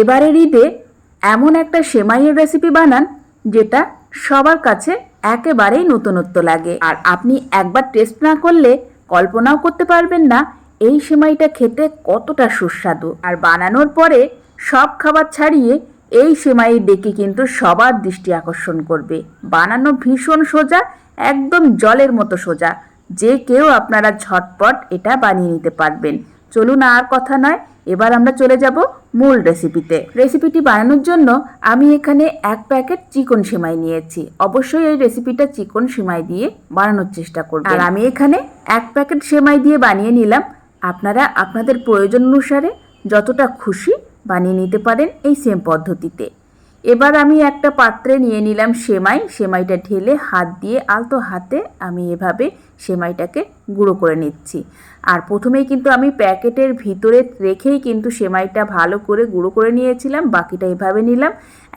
এবারের ঈদে এমন একটা সেমাইয়ের রেসিপি বানান, যেটা সবার কাছে একেবারেই নতুনত্ব লাগে। আর আপনি একবার টেস্ট না করলে কল্পনাও করতে পারবেন না এই সেমাইটা খেতে কতটা সুস্বাদু। আর বানানোর পরে সব খাবার ছাড়িয়ে এই সেমাই দেখে কিন্তু সবার দৃষ্টি আকর্ষণ করবে। বানানো ভীষণ সোজা, একদম জলের মতো সোজা। যে কেউ আপনারা ঝটপট এটা বানিয়ে নিতে পারবেন। চলুন আর কথা নয়, এবার আমরা চলে যাব মূল রেসিপিতে রেসিপিটি বানানোর জন্য আমি এখানে এক প্যাকেট চিকন সিমাই নিয়েছি। অবশ্যই এই রেসিপিটা চিকন সিমাই দিয়ে বানানোর চেষ্টা করব আর আমি এখানে এক প্যাকেট সেমাই দিয়ে বানিয়ে নিলাম। আপনারা আপনাদের প্রয়োজন অনুসারে যতটা খুশি বানিয়ে নিতে পারেন এই সেম পদ্ধতিতে। এবার আমি একটা পাত্রে নিয়ে নিলাম সেমাই। সেমাইটা ঢেলে হাত দিয়ে, আলতো হাতে আমি এভাবে সেমাইটাকে গুঁড়ো করে নিচ্ছি। আর প্রথমেই কিন্তু আমি প্যাকেটের ভিতরে রেখেই কিন্তু সেমাইটা ভালো করে গুঁড়ো করে নিয়েছিলাম, বাকিটা এভাবে নিলাম।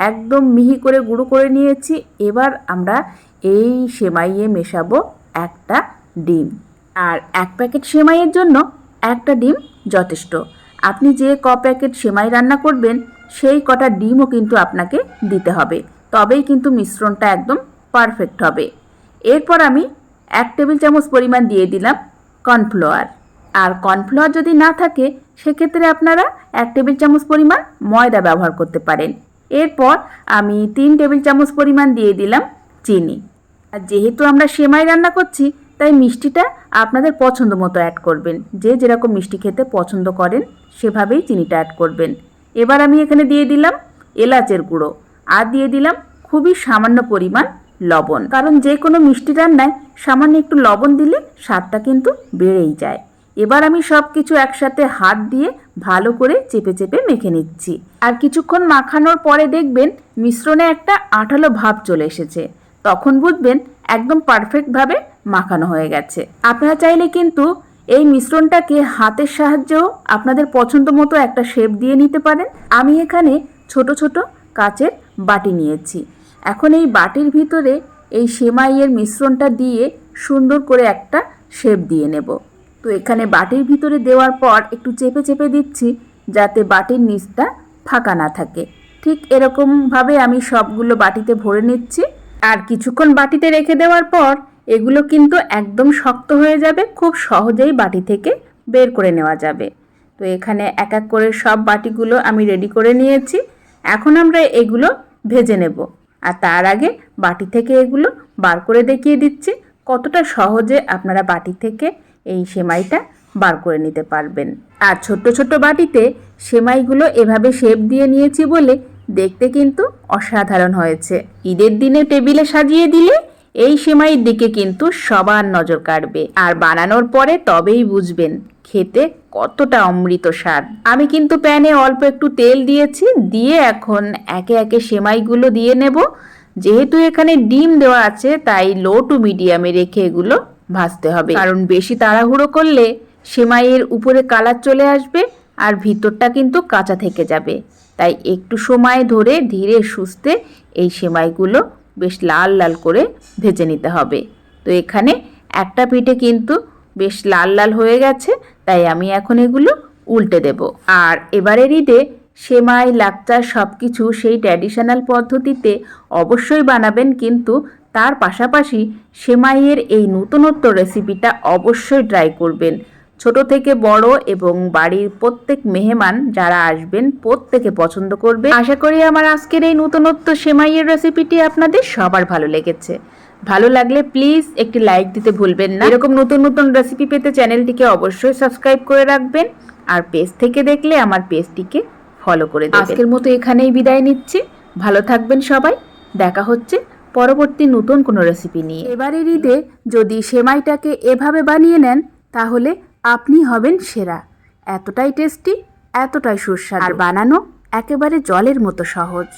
একদম মিহি করে গুঁড়ো করে নিয়েছি। এবার আমরা এই সেমাইয়ে মেশাবো একটা ডিম। আর এক প্যাকেট সেমাইয়ের জন্য একটা ডিম যথেষ্ট। আপনি যে ক প্যাকেট সেমাই রান্না করবেন সেই কটা ডিমও কিন্তু আপনাকে দিতে হবে। তবেই কিন্তু মিশ্রণটা একদম পারফেক্ট হবে। এরপর আমি এক টেবিল চামচ পরিমাণ দিয়ে দিলাম কর্নফ্লাওয়ার। আর কর্নফ্লাওয়ার যদি না থাকে, সেক্ষেত্রে আপনারা এক টেবিল চামচ পরিমাণ ময়দা ব্যবহার করতে পারেন। এরপর আমি তিন টেবিল চামচ পরিমাণ দিয়ে দিলাম চিনি। আর যেহেতু আমরা সেমাই রান্না করছি, তাই মিষ্টিটা আপনাদের পছন্দ মতো অ্যাড করবেন। যে যেরকম মিষ্টি খেতে পছন্দ করেন, সেভাবেই চিনিটা অ্যাড করবেন। এবার আমি এখানে দিয়ে দিলাম এলাচের গুঁড়ো। আর দিয়ে দিলাম খুবই সামান্য পরিমাণ লবণ। কারণ যে কোনো মিষ্টি রান্নায় সামান্য একটু লবণ দিলে স্বাদটা কিন্তু বেড়েই যায়। এবার আমি সব কিছু একসাথে হাত দিয়ে ভালো করে চেপে চেপে মেখে নিচ্ছি। আর কিছুক্ষণ মাখানোর পরে দেখবেন মিশ্রণে একটা আঠালো ভাব চলে এসেছে। তখন বুঝবেন একদম পারফেক্টভাবে মাখানো হয়ে গেছে। আপনারা চাইলে কিন্তু এই মিশ্রণটাকে হাতের সাহায্যেও আপনাদের পছন্দ মতো একটা শেপ দিয়ে নিতে পারেন। আমি এখানে ছোট ছোট কাচের বাটি নিয়েছি। এখন এই বাটির ভিতরে এই সেমাইয়ের মিশ্রণটা দিয়ে সুন্দর করে একটা শেপ দিয়ে নেব। তো এখানে বাটির ভিতরে দেওয়ার পর একটু চেপে চেপে দিচ্ছি যাতে বাটির নিচটা ফাঁকা না থাকে। ঠিক এরকমভাবে আমি সবগুলো বাটিতে ভরে নিচ্ছি। আর কিছুক্ষণ বাটিতে রেখে দেওয়ার পর এগুলো কিন্তু একদম শক্ত হয়ে যাবে, খুব সহজেই বাটি থেকে বের করে নেওয়া যাবে। তো এখানে এক এক করে সব বাটিগুলো আমি রেডি করে নিয়েছি। এখন আমরা এগুলো ভেজে নেব। আর তার আগে বাটি থেকে এগুলো বার করে দেখিয়ে দিচ্ছি, কতটা সহজে আপনারা বাটি থেকে এই সেমাইটা বার করে নিতে পারবেন। আর ছোট্ট ছোট্ট বাটিতে সেমাইগুলো এভাবে শেপ দিয়ে নিয়েছি বলে দেখতে কিন্তু অসাধারণ হয়েছে। ঈদের দিনে টেবিলে সাজিয়ে দিলে এই সেমাইয়ের দিকে কিন্তু সবার নজর কাড়বে। আর বানানোর পরে তবেই বুঝবেন খেতে কতটা অমৃত স্বাদ। আমি কিন্তু প্যানে অল্প একটু তেল দিয়েছি, দিয়ে এখন একে একে সেমাইগুলো দিয়ে নেব। যেহেতু এখানে ডিম দেওয়া আছে, তাই লো টু মিডিয়ামে রেখে এগুলো ভাজতে হবে। কারণ বেশি তাড়াহুড়ো করলে সেমাইয়ের উপরে কালার চলে আসবে আর ভিতরটা কিন্তু কাঁচা থেকে যাবে। তাই একটু সময় ধরে ধীরে সুস্থে এই সেমাইগুলো বেশ লাল লাল করে ভেজে নিতে হবে। তো এখানে একটা পিঠে কিন্তু বেশ লাল লাল হয়ে গেছে, তাই আমি এখন এগুলো উল্টে দেব। আর এবারের ঈদে সেমাই লাকচা সব কিছু সেই ট্র্যাডিশনাল পদ্ধতিতে অবশ্যই বানাবেন, কিন্তু তার পাশাপাশি সেমাইয়ের এই নতুনত্ব রেসিপিটা অবশ্যই ট্রাই করবেন। ছোট থেকে বড় এবং বাড়ির প্রত্যেক মেহমান যারা আসবেন প্রত্যেকে পছন্দ করবে। আশা করি আমার আজকের এই নতুনত্ব সেমাইয়ের রেসিপিটি আপনাদের সবার ভালো লেগেছে। ভালো লাগলে প্লিজ একটি লাইক দিতে ভুলবেন না। এরকম নতুন নতুন রেসিপি পেতে চ্যানেলটিকে অবশ্যই সাবস্ক্রাইব করে রাখবেন আর পেজ থেকে দেখলে আমার পেজটিকে ফলো করে দেবেন। আজকের মতো এখানেই বিদায় নিচ্ছি। ভালো থাকবেন সবাই। দেখা হচ্ছে পরবর্তী নতুন কোনো রেসিপি নিয়ে। এবারের ঈদে যদি সেমাইটাকে এভাবে বানিয়ে নেন তাহলে আপনি হবেন সেরা। এতটাই টেস্টি, এতটাই সুস্বাদু। আর বানানো একেবারে জলের মতো সহজ।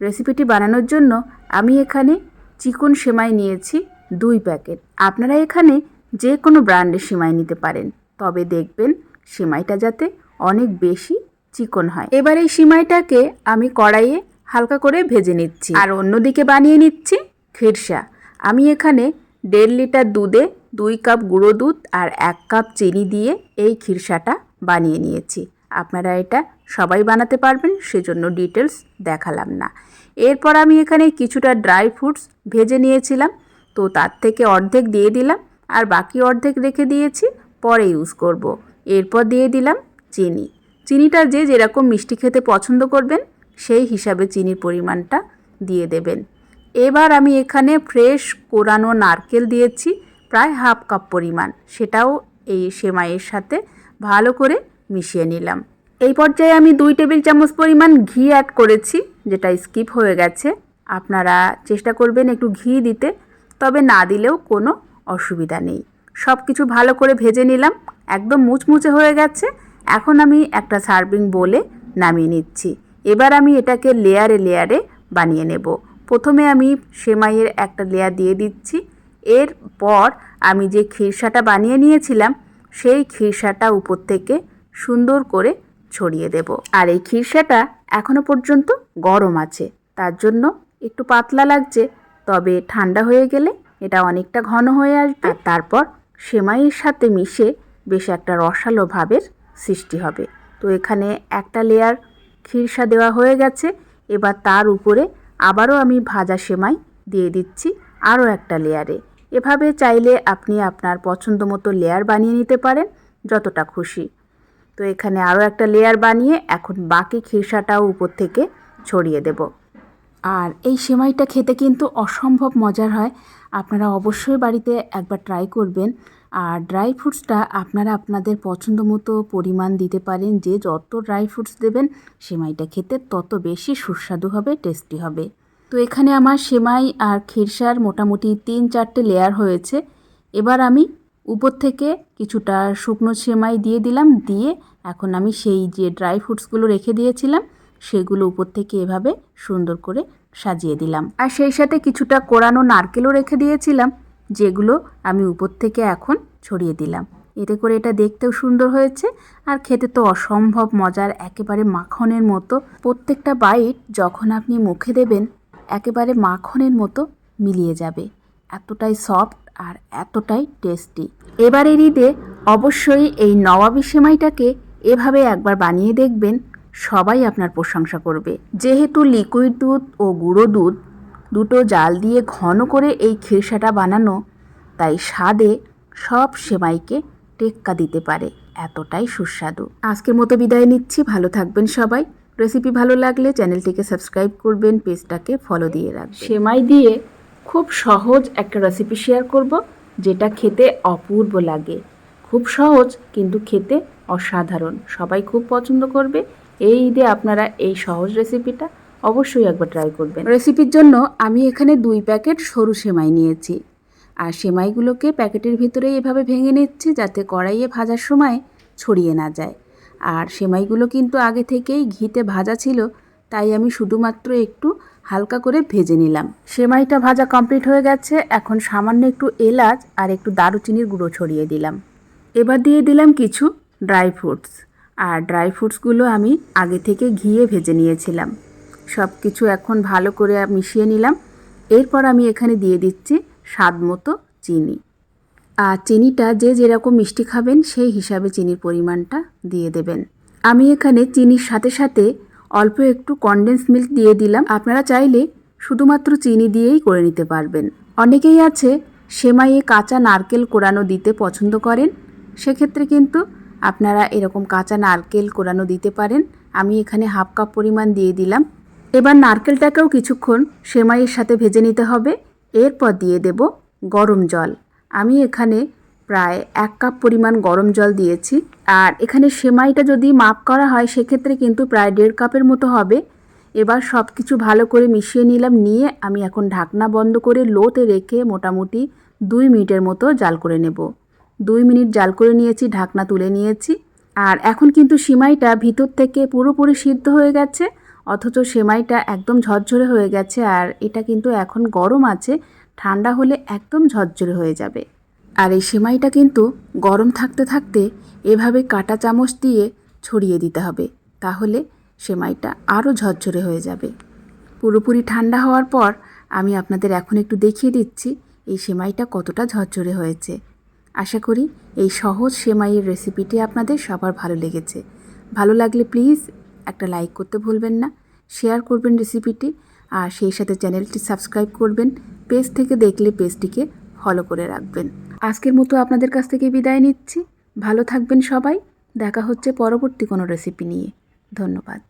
রেসিপিটি বানানোর জন্য আমি এখানে চিকন সেমাই নিয়েছি দুই প্যাকেট। আপনারা এখানে যে কোনো ব্র্যান্ডের সেমাই নিতে পারেন। তবে দেখবেন সেমাইটা যাতে অনেক বেশি চিকন হয়। এবার এই সিমাইটাকে আমি কড়াইয়ে হালকা করে ভেজে নিচ্ছি। আর অন্যদিকে বানিয়ে নিচ্ছি খিরসা আমি এখানে দেড় লিটার দুধে দুই কাপ গুঁড়ো দুধ আর এক কাপ চিনি দিয়ে এই খিরসাটা বানিয়ে নিয়েছি। আপনারা এটা সবাই বানাতে পারবেন, সেজন্য ডিটেলস দেখালাম না। এরপর আমি এখানে কিছুটা ড্রাই ফ্রুটস ভেজে নিয়েছিলাম। তো তার থেকে অর্ধেক দিয়ে দিলাম আর বাকি অর্ধেক রেখে দিয়েছি, পরে ইউজ করব। এরপর দিয়ে দিলাম চিনি। চিনিটা যে যেরকম মিষ্টি খেতে পছন্দ করবেন, সেই হিসাবে চিনির পরিমাণটা দিয়ে দেবেন। এবার আমি এখানে ফ্রেশ কোরানো নারকেল দিয়েছি। প্রায় হাফ কাপ পরিমাণ। সেটাও এই সেমাইয়ের সাথে ভালো করে মিশিয়ে নিলাম। এই পর্যায়ে আমি দুই টেবিল চামচ পরিমাণ ঘি অ্যাড করেছি, যেটা স্কিপ হয়ে গেছে। আপনারা চেষ্টা করবেন একটু ঘি দিতে, তবে না দিলেও কোনো অসুবিধা নেই। সব কিছু ভালো করে ভেজে নিলাম, একদম মুচমুচে হয়ে গেছে। এখন আমি একটা সার্ভিং বলে নামিয়ে নিচ্ছি। এবার আমি এটাকে লেয়ারে লেয়ারে বানিয়ে নেব। প্রথমে আমি সেমাইয়ের একটা লেয়ার দিয়ে দিচ্ছি। এরপর আমি যে খিরসাটা বানিয়ে নিয়েছিলাম, সেই খিরসাটা উপর থেকে সুন্দর করে ছড়িয়ে দেব। আর এই খিরসাটা এখনও পর্যন্ত গরম আছে, তার জন্য একটু পাতলা লাগছে, তবে ঠান্ডা হয়ে গেলে এটা অনেকটা ঘন হয়ে আসবে। আর তারপর সেমাইয়ের সাথে মিশে বেশ একটা রসালো ভাবের সৃষ্টি হবে। তো এখানে একটা লেয়ার খিরসা দেওয়া হয়ে গেছে, এবার তার উপরে আবারও আমি ভাজা সেমাই দিয়ে দিচ্ছি আরও একটা লেয়ারে এভাবে চাইলে আপনি আপনার পছন্দ মতো লেয়ার বানিয়ে নিতে পারেন, যতটা খুশি। তো এখানে আরও একটা লেয়ার বানিয়ে এখন বাকি খিরসাটাও উপর থেকে ছড়িয়ে দেব। আর এই সেমাইটা খেতে কিন্তু অসম্ভব মজার হয়। আপনারা অবশ্যই বাড়িতে একবার ট্রাই করবেন। আর ড্রাই ফ্রুটসটা আপনারা আপনাদের পছন্দ মতো পরিমাণ দিতে পারেন। যে যত ড্রাই ফ্রুটস দেবেন, সেমাইটা খেতে তত বেশি সুস্বাদু হবে টেস্টি হবে। তো এখানে আমার সেমাই আর খিরসার মোটামুটি তিন চারটে লেয়ার হয়েছে। এবার আমি উপর থেকে কিছুটা শুকনো সেমাই দিয়ে দিলাম, দিয়ে এখন আমি সেই যে ড্রাই ফ্রুটসগুলো রেখে দিয়েছিলাম, সেগুলো উপর থেকে এভাবে সুন্দর করে সাজিয়ে দিলাম। আর সেই সাথে কিছুটা কোরানো নারকেলও রেখে দিয়েছিলাম, যেগুলো আমি উপর থেকে এখন ছড়িয়ে দিলাম। এতে করে এটা দেখতেও সুন্দর হয়েছে, আর খেতে তো অসম্ভব মজার, একেবারে মাখনের মতো। প্রত্যেকটা বাইট যখন আপনি মুখে দেবেন একেবারে মাখনের মতো মিলিয়ে যাবে। এতটাই সফট আর এতটাই টেস্টি এবারের ঈদে অবশ্যই এই নবাবী সেমাইটাকে এভাবে একবার বানিয়ে দেখবেন, সবাই আপনার প্রশংসা করবে। যেহেতু লিকুইড দুধ ও গুঁড়ো দুধ দুটো জাল দিয়ে ঘন করে এই খিরসাটা বানানো, তাই স্বাদে সব সেমাইকে টেক্কা দিতে পারে। এতটাই সুস্বাদু। আজকের মতো বিদায় নিচ্ছি। ভালো থাকবেন সবাই। রেসিপি ভালো লাগলে চ্যানেলটিকে সাবস্ক্রাইব করবেন পেজটাকে ফলো দিয়ে রাখবেন। সেমাই দিয়ে খুব সহজ একটা রেসিপি শেয়ার করব যেটা খেতে অপূর্ব লাগে। খুব সহজ কিন্তু খেতে অসাধারণ। সবাই খুব পছন্দ করবে। এই ঈদে আপনারা এই সহজ রেসিপিটা অবশ্যই একবার ট্রাই করবেন। রেসিপির জন্য আমি এখানে দুই প্যাকেট সরু সেমাই নিয়েছি। আর সেমাইগুলোকে প্যাকেটের ভিতরে এভাবে ভেঙে নিচ্ছি যাতে কড়াইয়ে ভাজার সময় ছড়িয়ে না যায়। আর সেমাইগুলো কিন্তু আগে থেকেই ঘিতে ভাজা ছিল, তাই আমি শুধুমাত্র একটু হালকা করে ভেজে নিলাম। সেমাইটা ভাজা কমপ্লিট হয়ে গেছে, এখন সামান্য একটু এলাচ আর একটু দারুচিনির গুঁড়ো ছড়িয়ে দিলাম। এবার দিয়ে দিলাম কিছু ড্রাই ফ্রুটস, আর ড্রাই ফ্রুটসগুলো আমি আগে থেকে ঘিয়ে ভেজে নিয়েছিলাম। সব কিছু এখন ভালো করে মিশিয়ে নিলাম। এরপর আমি এখানে দিয়ে দিচ্ছি স্বাদ মতো চিনি। আর চিনিটা যে যেরকম মিষ্টি খাবেন, সেই হিসাবে চিনির পরিমাণটা দিয়ে দেবেন। আমি এখানে চিনির সাথে সাথে অল্প একটু কনডেন্স মিল্ক দিয়ে দিলাম। আপনারা চাইলে শুধুমাত্র চিনি দিয়েই করে নিতে পারবেন। অনেকেই আছে সেমাইয়ে কাঁচা নারকেল কোরানো দিতে পছন্দ করেন। সেক্ষেত্রে কিন্তু আপনারা এরকম কাঁচা নারকেল কোরানো দিতে পারেন। আমি এখানে হাফ কাপ পরিমাণ দিয়ে দিলাম। এবার নারকেলটাকেও কিছুক্ষণ সেমাইয়ের সাথে ভেজে নিতে হবে। এরপর দিয়ে দেব গরম জল। আমি এখানে প্রায় এক কাপ পরিমাণ গরম জল দিয়েছি। আর এখানে সেমাইটা যদি মাপ করা হয়, সেক্ষেত্রে কিন্তু প্রায় দেড় কাপের মতো হবে। এবার সব কিছু ভালো করে মিশিয়ে নিলাম, নিয়ে আমি এখন ঢাকনা বন্ধ করে লোতে রেখে মোটামুটি দুই মিনিটের মতো জাল করে নেব। দুই মিনিট জাল করে নিয়েছি, ঢাকনা তুলে নিয়েছি। আর এখন কিন্তু সিমাইটা ভিতর থেকে পুরোপুরি সিদ্ধ হয়ে গেছে, অথচ সেমাইটা একদম ঝরঝরে হয়ে গেছে। আর এটা কিন্তু এখন গরম আছে ঠান্ডা হলে একদম ঝরঝরে হয়ে যাবে। আর এই সেমাইটা কিন্তু গরম থাকতে থাকতে এভাবে কাটা চামচ দিয়ে ছড়িয়ে দিতে হবে, তাহলে সেমাইটা আরও ঝরঝরে হয়ে যাবে। পুরোপুরি ঠান্ডা হওয়ার পর আমি আপনাদের এখন একটু দেখিয়ে দিচ্ছি এই সেমাইটা কতটা ঝরঝরে হয়েছে। আশা করি এই সহজ সেমাইয়ের রেসিপিটি আপনাদের সবার ভালো লেগেছে। ভালো লাগলে প্লিজ একটা লাইক করতে ভুলবেন না, শেয়ার করবেন রেসিপিটি, আর সেই সাথে চ্যানেলটি সাবস্ক্রাইব করবেন। পেজ থেকে দেখলে পেজটিকে ফলো করে রাখবেন। আজকের মতো আপনাদের কাছ থেকে বিদায় নিচ্ছি। ভালো থাকবেন সবাই। দেখা হচ্ছে পরবর্তী কোনো রেসিপি নিয়ে। ধন্যবাদ।